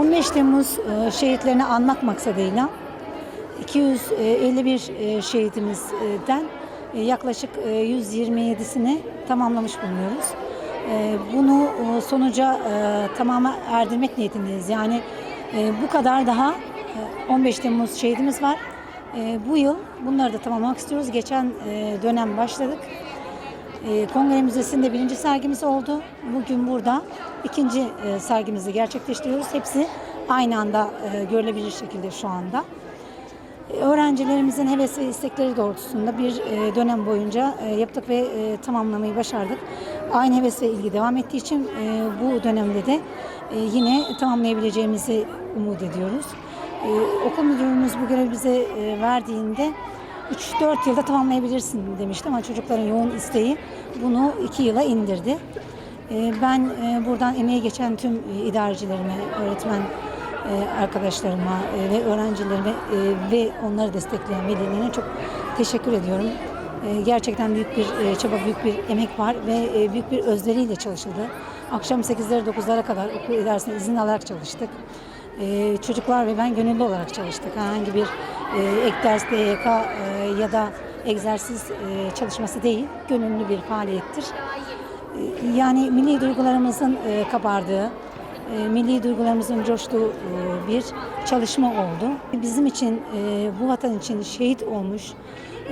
15 Temmuz e, şehitlerini anmak maksadıyla 251 e, şehitimizden e, yaklaşık e, 127'sini tamamlamış bulunuyoruz. Bunu sonuca tamama erdirmek niyetindeyiz. Yani bu kadar daha e, 15 Temmuz şehidimiz var. Bu yıl bunları da tamamlamak istiyoruz. Geçen dönem başladık. E, Kongre Müzesi'nde birinci sergimiz oldu. Bugün burada ikinci e, sergimizi gerçekleştiriyoruz. Hepsi aynı anda e, görülebilir şekilde şu anda. E, Öğrencilerimizin heves ve istekleri doğrultusunda bir dönem boyunca yaptık ve tamamlamayı başardık. Aynı heves ve ilgi devam ettiği için bu dönemde de yine tamamlayabileceğimizi umut ediyoruz. Okul müdürümüz bu görevi bize verdiğinde 3-4 yılda tamamlayabilirsin demişti ama çocukların yoğun isteği bunu 2 yıla indirdi. Ee, Ben e, buradan emeği geçen tüm e, idarecilerime, öğretmen e, arkadaşlarıma ve öğrencilerime ve onları destekleyen velilerine çok teşekkür ediyorum. Gerçekten büyük bir çaba, büyük bir emek var ve büyük bir özveriyle çalışıldı. Akşam 8'lere 9'lara kadar okul idaresine izin alarak çalıştık. Ee, çocuklar ve ben gönüllü olarak çalıştık. Herhangi bir e, ek ders, DYK e, ya da egzersiz e, çalışması değil, gönüllü bir faaliyettir. E, yani milli duygularımızın kabardığı, milli duygularımızın coştuğu e, bir çalışma oldu. Bizim için, e, bu vatan için şehit olmuş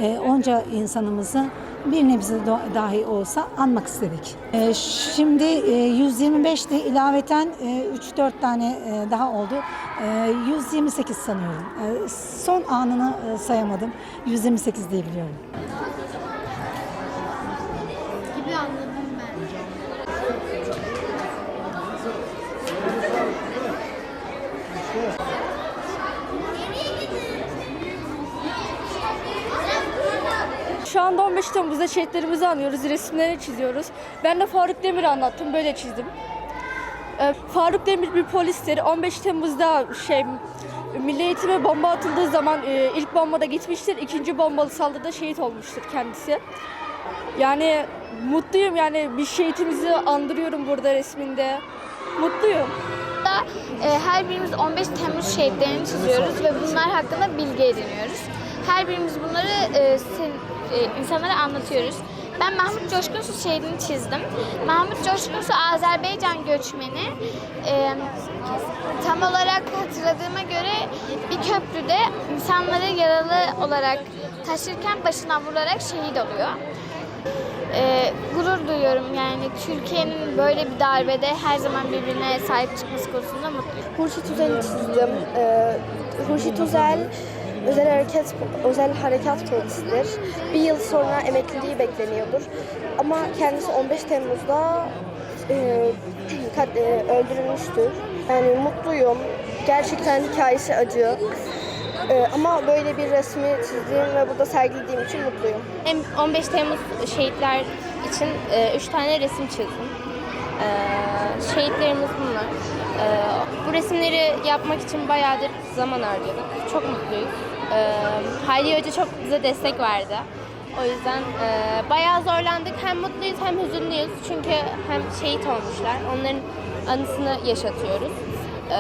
e, onca insanımızı bir nebze dahi olsa anmak istedik. E, Şimdi e, 125 de ilaveten e, 3-4 tane e, daha oldu. E, 128 sanıyorum. E, Son anını e, sayamadım. 128 diye biliyorum. gibi anladım ben. Şu anda 15 Temmuz'da şehitlerimizi anıyoruz, resimlerini çiziyoruz. Ben de Faruk Demir'i anlattım, böyle çizdim. Ee, Faruk Demir bir polistir. 15 Temmuz'da şey Milli Eğitim'e bomba atıldığı zaman e, ilk bombada gitmiştir. ikinci bombalı saldırıda şehit olmuştur kendisi. Yani mutluyum yani bir şehitimizi andırıyorum burada resminde. Mutluyum. Da, e, her birimiz 15 Temmuz şehitlerini çiziyoruz ve bunlar hakkında bilgi ediniyoruz. Her birimiz bunları e, e, insanlara anlatıyoruz. Ben Mahmut Coşkunsu şehidini çizdim. Mahmut Coşkunsu Azerbaycan göçmeni. E, tam olarak hatırladığıma göre bir köprüde insanları yaralı olarak taşırken başına vurularak şehit oluyor. Ee, gurur duyuyorum yani Türkiye'nin böyle bir darbede her zaman birbirine sahip çıkması konusunda mutluyum. Hurşit Özel'i çizdim. Ee, Hurşit Özel özel hareket özel harekat polisidir. Bir yıl sonra emekliliği bekleniyordur. Ama kendisi 15 Temmuz'da e, e, öldürülmüştür. Yani mutluyum. Gerçekten hikayesi acı. Ee, ama böyle bir resmi çizdiğim ve burada sergilediğim için mutluyum. Hem 15 Temmuz şehitler için 3 tane resim çizdim. E, şehitlerimiz bunlar. E, bu resimleri yapmak için bayağıdır zaman harcadık. Çok mutluyuz. E, Hayri Hoca çok bize destek verdi. O yüzden e, bayağı zorlandık. Hem mutluyuz hem hüzünlüyüz. Çünkü hem şehit olmuşlar. Onların anısını yaşatıyoruz. E,